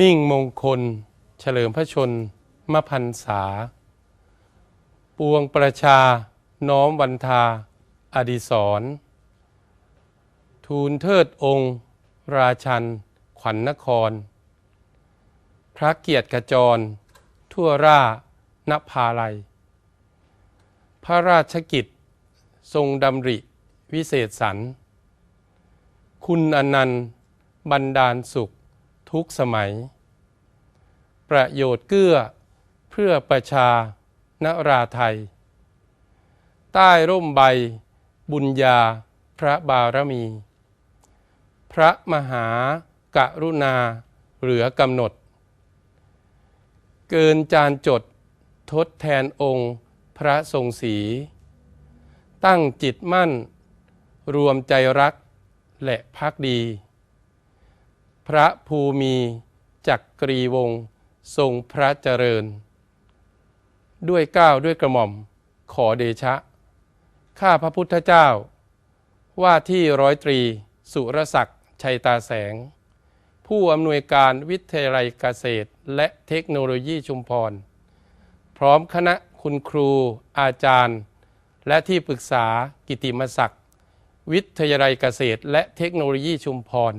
มิ่งมงคล เฉลิมพระชนมพันษา ปวงประชา น้อมวันทา อดิศร ทูลเทิดองค์ ราชัน ขวัญนคร พระเกียรติกระจร ทั่วร่านภาลัย พระราชกิจ ทรงดำริ วิเศษสรรคุณอนันต์บันดาลสุข ทุกสมัย ประโยชน์เกื้อเพื่อประชา นราไทย ใต้ร่มใบ บุญญา พระบารมี พระมหากรุณา เหลือกำหนด เกินจานจดทดแทนองค์พระทรงศีตั้งจิตมั่น รวมใจรักและพักดี พระภูมิจักกรีวงศ์ทรงพระเจริญ ด้วยก้าวด้วยกระหม่อมขอเดชะ ข้าพระพุทธเจ้า ว่าที่ร้อยตรีสุรศักดิ์ชัยตาแสง ผู้อำนวยการวิทยาลัยเกษตรและเทคโนโลยีชุมพร พร้อมคณะคุณครูอาจารย์ และที่ปรึกษากิติมศักดิ์วิทยาลัยเกษตรและเทคโนโลยีชุมพร